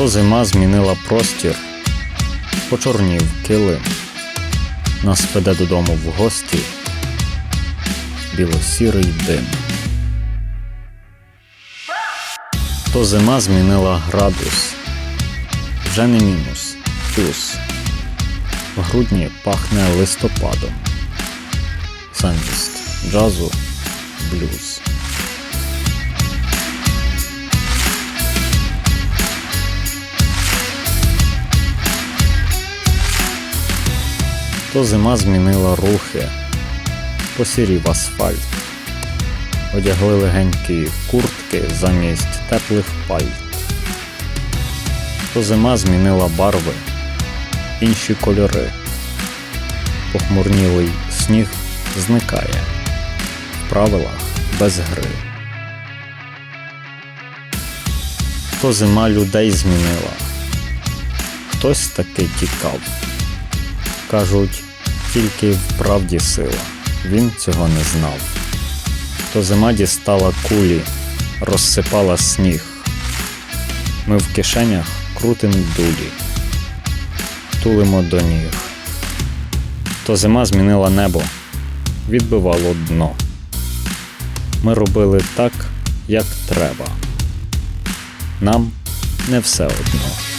То зима змінила простір, почорнів килим, нас веде додому в гості білосірий дим. То зима змінила градус, вже не мінус, плюс. В грудні пахне листопадом. Замість джазу блюз. То зима змінила рухи, посірів асфальт, одягли легенькі куртки замість теплих пальт. То зима змінила барви, інші кольори. Похмурнілий сніг зникає в правилах без гри. То зима людей змінила, хтось таки тікав. Кажуть, тільки в правді сила, він цього не знав. То зима дістала кулі, розсипала сніг. Ми в кишенях крутим дулі, тулимо до ніг. То зима змінила небо, відбивало дно. Ми робили так, як треба. Нам не все одно.